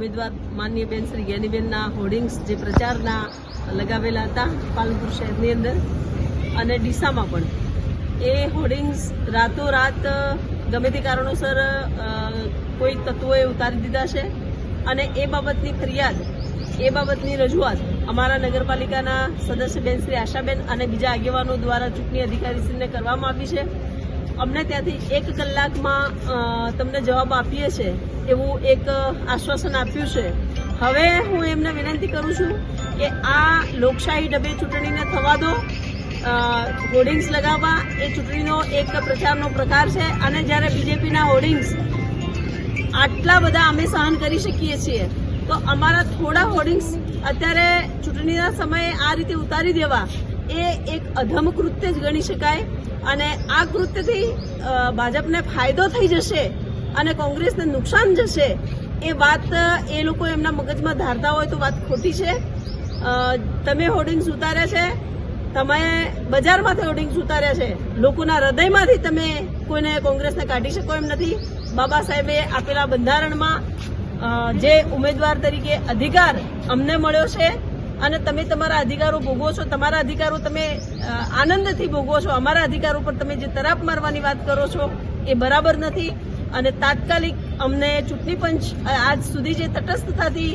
ઉમેદવાર માનનીય બેન શ્રી જ્ઞાનીબેનના હોર્ડિંગ્સ જે પ્રચારના લગાવેલા હતા પાલનપુર શહેરની અંદર અને ડીસામાં પણ. એ હોર્ડિંગ્સ રાતોરાત ગમે તે કારણોસર કોઈ તત્વોએ ઉતારી દીધા છે અને એ બાબતની ફરિયાદ, એ બાબતની રજૂઆત અમારા નગરપાલિકાના સદસ્ય બેન શ્રી આશાબેન અને બીજા આગેવાનો દ્વારા ચૂંટણી અધિકારીશ્રીને કરવામાં આવી છે. અમને ત્યાંથી એક કલાકમાં તમને જવાબ આપીએ છે એવું એક આશ્વાસન આપ્યું છે. હવે હું એમને વિનંતી કરું છું કે આ લોકશાહી ડબે ચૂંટણીને થવા દો. હોર્ડિંગ્સ લગાવવા. એ ચૂંટણીનો એક પ્રચારનો પ્રકાર છે. અને જ્યારે બીજેપીના હોર્ડિંગ્સ આટલા બધા અમે સહન કરી શકીએ છીએ, તો અમારા થોડા હોર્ડિંગ્સ અત્યારે ચૂંટણીના સમયે આ રીતે ઉતારી દેવા એ એક અધમ કૃત્ય જ ગણી શકાય. અને આ કૃત્યથી ભાજપને ફાયદો થઈ જશે અને કોંગ્રેસને નુકસાન જશે, એ વાત એ લોકો એમના મગજમાં ધારતા હોય તો વાત ખોટી છે. તમે હોર્ડિંગ્સ ઉતાર્યા છે, તમે બજારમાંથી હોર્ડિંગ્સ ઉતાર્યા છે, લોકોના હૃદયમાંથી તમે કોઈને કોંગ્રેસને કાઢી શકો એમ નથી. બાબા સાહેબે આપેલા બંધારણમાં જે ઉમેદવાર તરીકે અધિકાર અમને મળ્યો છે અને તમે તમારા અધિકારો ભોગવો છો, તમારા અધિકારો તમે આનંદથી ભોગવો છો. અમારા અધિકારો પર તમે જે તરાપ મારવાની વાત કરો છો, એ બરાબર નથી. અને તાત્કાલિક અમને ચૂંટણી પંચ આજ સુધી જે તટસ્થતાથી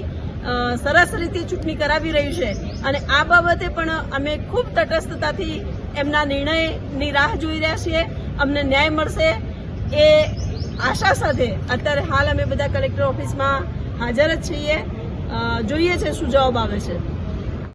સરસ રીતે ચૂંટણી કરાવી રહ્યું છે. અને આ બાબતે પણ અમે ખૂબ તટસ્થતાથી એમના નિર્ણયની રાહ જોઈ રહ્યા છીએ. અમને ન્યાય મળશે એ આશા સાથે અત્યારે હાલ અમે બધા કલેક્ટર ઓફિસમાં હાજર જ છીએ. જોઈએ છે શું જવાબ આવે છે.